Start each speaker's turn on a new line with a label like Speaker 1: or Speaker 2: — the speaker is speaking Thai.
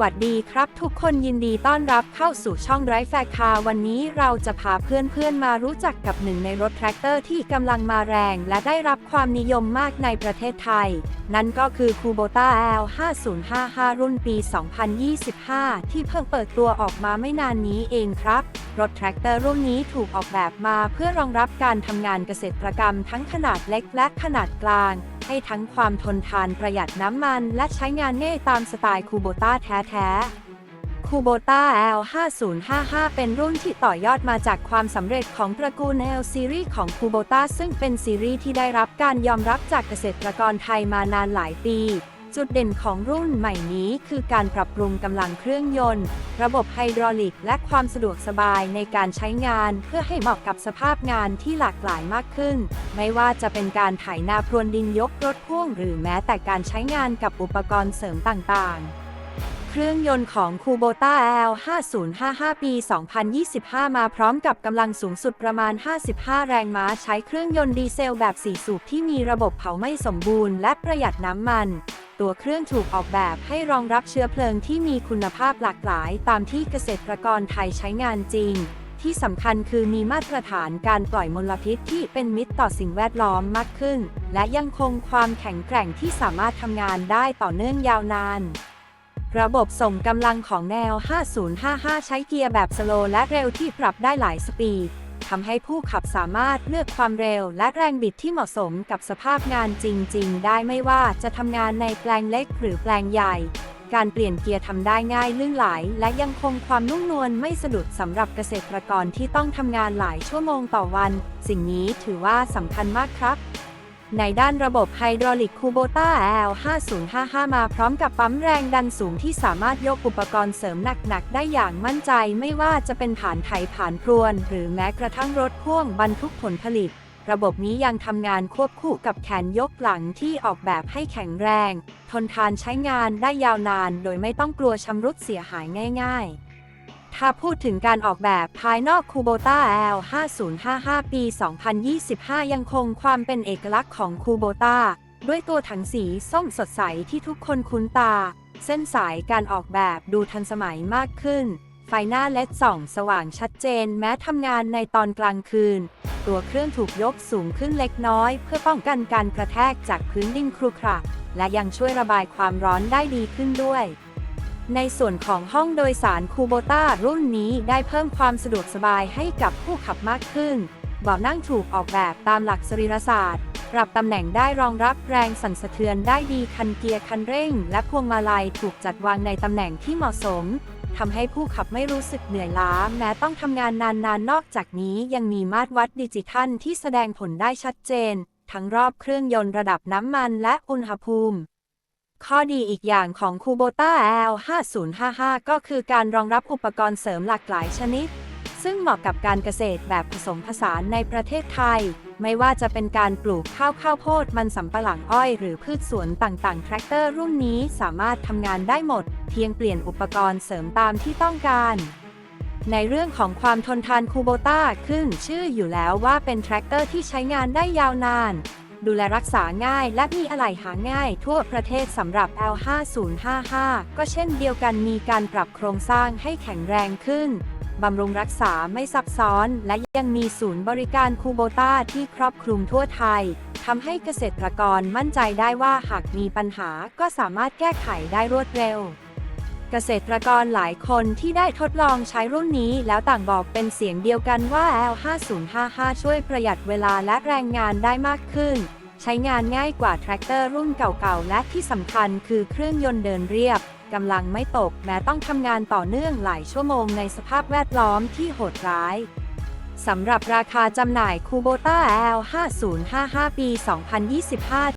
Speaker 1: วัสดีครับ ทุกคนยินดีต้อนรับเข้าสู่ช่องไร้แฟคาวันนี้เราจะพาเพื่อนๆมารู้จักกับหนึ่งในรถแทรกเตอร์ที่กำลังมาแรงและได้รับความนิยมมากในประเทศไทย นั่นก็คือ Kubota L5055 รุ่นปี 2025 ที่เพิ่งเปิดตัวออกมาไม่นานนี้เองครับ รถแทรกเตอร์รุ่นนี้ถูกออกแบบมาเพื่อรองรับการทำงานเกษตรกรรมทั้งขนาดเล็กและขนาดกลาง ให้ทั้งความทนทานประหยัดน้ำมันและใช้งานง่ายตามสไตล์คูโบต้าแท้ๆคูโบต้า L5055 เป็นรุ่นที่ต่อยอดมาจากความสำเร็จของตระกูล L ซีรีส์ของคูโบต้าซึ่งเป็นซีรีส์ที่ได้รับการยอมรับจากเกษตรกรไทยมานานหลายปี จุดเด่นของรุ่นใหม่นี้คือการปรับปรุงกำลังเครื่องยนต์ ระบบไฮดรอลิก และความสะดวกสบายในการใช้งานเพื่อให้เหมาะกับสภาพงานที่หลากหลายมากขึ้น ไม่ว่าจะเป็นการไถนาพรวนดินยกรถพ่วง หรือแม้แต่การใช้งานกับอุปกรณ์เสริมต่างๆเครื่องยนต์ของ Kubota L5055 ปี 2025 มาพร้อมกับกำลังสูงสุดประมาณ 55 แรงม้า ใช้เครื่องยนต์ดีเซลแบบ 4 สูบที่มีระบบเผาไม่สมบูรณ์และประหยัดน้ำมัน ตัวเครื่องถูกออกแบบให้รองรับเชื้อเพลิงที่มีคุณภาพหลากหลาย ตามที่เกษตรกรไทยใช้งานจริง ที่สำคัญคือมีมาตรฐานการปล่อยมลพิษที่เป็นมิตรต่อสิ่งแวดล้อมมากขึ้น และยังคงความแข็งแกร่งที่สามารถทำงานได้ต่อเนื่องยาวนานระบบส่งกำลังของแนว 5055 ใช้เกียร์แบบสโลว์และเร็วที่ปรับได้หลายสปีด ทำให้ผู้ขับสามารถเลือกความเร็วและแรงบิดที่เหมาะสมกับสภาพงานจริง ๆ ได้ไม่ว่าจะทำงานในแปลงเล็กหรือแปลงใหญ่ การเปลี่ยนเกียร์ทำได้ง่ายลื่นไหล และยังคงความนุ่มนวลไม่สะดุดสำหรับเกษตรกรที่ต้องทำงานหลายชั่วโมงต่อวัน สิ่งนี้ถือว่าสำคัญมากครับ ในด้านระบบไฮดรอลิกคูโบต้า L5055 มาพร้อมกับปั๊มแรงดันสูงที่สามารถยกอุปกรณ์เสริมหนัก ๆ ได้อย่างมั่นใจไม่ว่าจะเป็นผ่านไถผ่านพรวน หรือแม้กระทั่งรถพ่วงบรรทุกผลผลิต ระบบนี้ยังทำงานควบคู่กับแขนยกหลังที่ออกแบบให้แข็งแรง ทนทานใช้งานได้ยาวนาน โดยไม่ต้องกลัวชำรุดเสียหายง่าย ๆ ถ้าพูดถึงการออกแบบภายนอก Kubota L5055 ปี 2025 ยังคงความเป็นเอกลักษณ์ของ Kubota ด้วยตัวถังสีส้มสดใสที่ทุกคนคุ้นตา เส้นสายการออกแบบดูทันสมัยมากขึ้น ไฟหน้าเลดส่องสว่างชัดเจนแม้ทำงานในตอนกลางคืน ตัวเครื่องถูกยกสูงขึ้นเล็กน้อย เพื่อป้องกันการกระแทกจากพื้นดินครุขระและยังช่วยระบายความร้อนได้ดีขึ้นด้วย ในส่วนของห้องโดยสารคูโบต้ารุ่นนี้ได้เพิ่มความสะดวกสบายให้กับผู้ขับมากขึ้น เบาะนั่งถูกออกแบบตามหลักสรีรศาสตร์ ปรับตำแหน่งได้รองรับแรงสั่นสะเทือนได้ดีคันเกียร์คันเร่ง และพวงมาลัยถูกจัดวางในตำแหน่งที่เหมาะสมทำให้ผู้ขับไม่รู้สึกเหนื่อยล้า แม้ต้องทำงานนานๆนนอกจากนี้ยังมีมาตรวัดดิจิทัลที่แสดงผลได้ชัดเจน ทั้งรอบเครื่องยนต์ระดับน้ำมันและอุณหภูมิ ข้อดีอีกอย่างของ Kubota L5055 ก็คือการรองรับอุปกรณ์เสริมหลากหลายชนิด ซึ่งเหมาะกับการเกษตรแบบผสมผสานในประเทศไทย ไม่ว่าจะเป็นการปลูกข้าวข้าวโพดมันสำปะหลังอ้อยหรือพืชสวนต่างๆ แทรกเตอร์รุ่นนี้สามารถทำงานได้หมด เพียงเปลี่ยนอุปกรณ์เสริมตามที่ต้องการในเรื่องของความทนทานคูโบต้าขึ้นชื่ออยู่แล้วว่าเป็นแทรกเตอร์ที่ใช้งานได้ยาวนาน ดูแลรักษาง่าย และมีอะไหล่หาง่าย ทั่วประเทศสำหรับ L5055 ก็เช่นเดียวกันมีการปรับโครงสร้างให้แข็งแรงขึ้นบำรุงรักษาไม่ซับซ้อน และยังมีศูนย์บริการคูโบต้าที่ครอบคลุมทั่วไทยทำให้เกษตรกรมั่นใจได้ว่าหากมีปัญหาก็สามารถแก้ไขได้รวดเร็ว เกษตรกรหลายคนที่ได้ทดลองใช้รุ่นนี้แล้วต่างบอกเป็นเสียงเดียวกันว่า L5055 ช่วยประหยัดเวลาและแรงงานได้มากขึ้น ใช้งานง่ายกว่าแทรกเตอร์รุ่นเก่าๆ และที่สำคัญคือเครื่องยนต์เดินเรียบกำลังไม่ตกแม้ต้องทำงานต่อเนื่องหลายชั่วโมงในสภาพแวดล้อมที่โหดร้ายสำหรับราคาจำหน่ายคูโบต้า L5055 ปี 2025